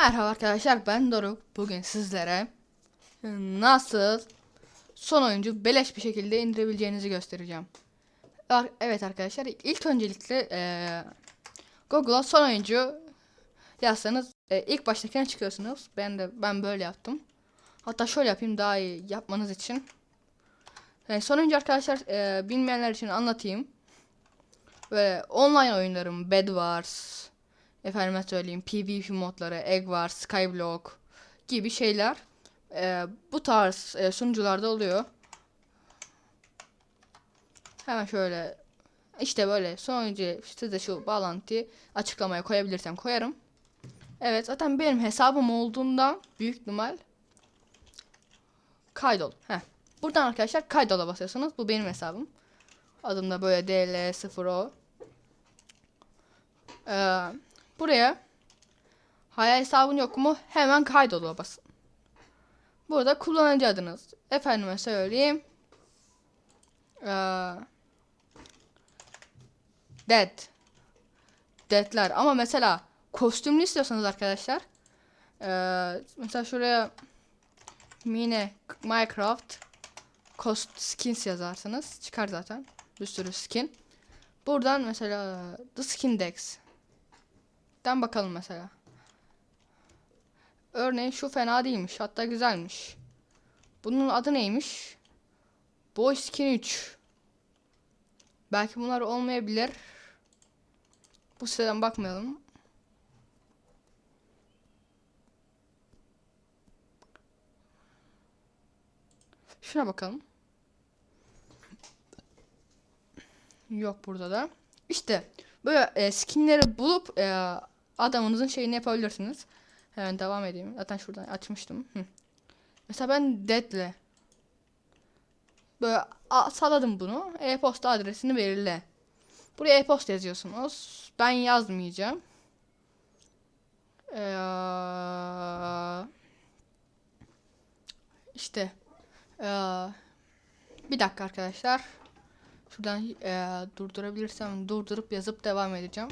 Merhaba arkadaşlar ben Doruk. Bugün sizlere nasıl son oyuncu beleş bir şekilde indirebileceğinizi göstereceğim. Evet arkadaşlar ilk öncelikle eee, Google'a son oyuncu yazsanız e, ilk baştakine çıkıyorsunuz. Ben de ben böyle yaptım. Hatta şöyle yapayım daha iyi yapmanız için. Yani son oyuncu arkadaşlar e, bilmeyenler için anlatayım. Böyle online oyunlarım Bed Wars, efendime söyleyeyim PvP modları, Egg Wars, Skyblock gibi şeyler e, bu tarz e, sunucularda oluyor. Hemen şöyle işte böyle sonuncu size şu bağlantıyı açıklamaya koyabilirsem koyarım. Evet zaten benim hesabım olduğundan büyük ihtimal kaydol. Heh. Buradan arkadaşlar kaydola basıyorsunuz. Bu benim hesabım. Adım da böyle DL0O. Ee, buraya hayal hesabın yok mu? Hemen kaydola basın. Burada kullanıcı adınız. Efendime söyleyeyim. Ee, dead. Deadler. Ama mesela kostümlü istiyorsanız arkadaşlar. ee, mesela şuraya Mine Minecraft Cost Skins yazarsınız. Çıkar zaten. Bir sürü skin. Buradan mesela The Skin Dex. Den bakalım mesela. Örneğin şu fena değilmiş. Hatta güzelmiş. Bunun adı neymiş? Boy Skin 3. Belki bunlar olmayabilir. Bu siteden bakmayalım. Şuna bakalım. Yok burada da. İşte böyle e, skinleri bulup e, adamınızın şeyini yapabilirsiniz. Hemen devam edeyim. Zaten şuradan açmıştım. Hı. Mesela ben Dead'le böyle saladım bunu. E-posta adresini belirle. Buraya e-posta yazıyorsunuz. Ben yazmayacağım. Ee, işte ee, bir dakika arkadaşlar. Şuradan ee, durdurabilirsem durdurup yazıp devam edeceğim.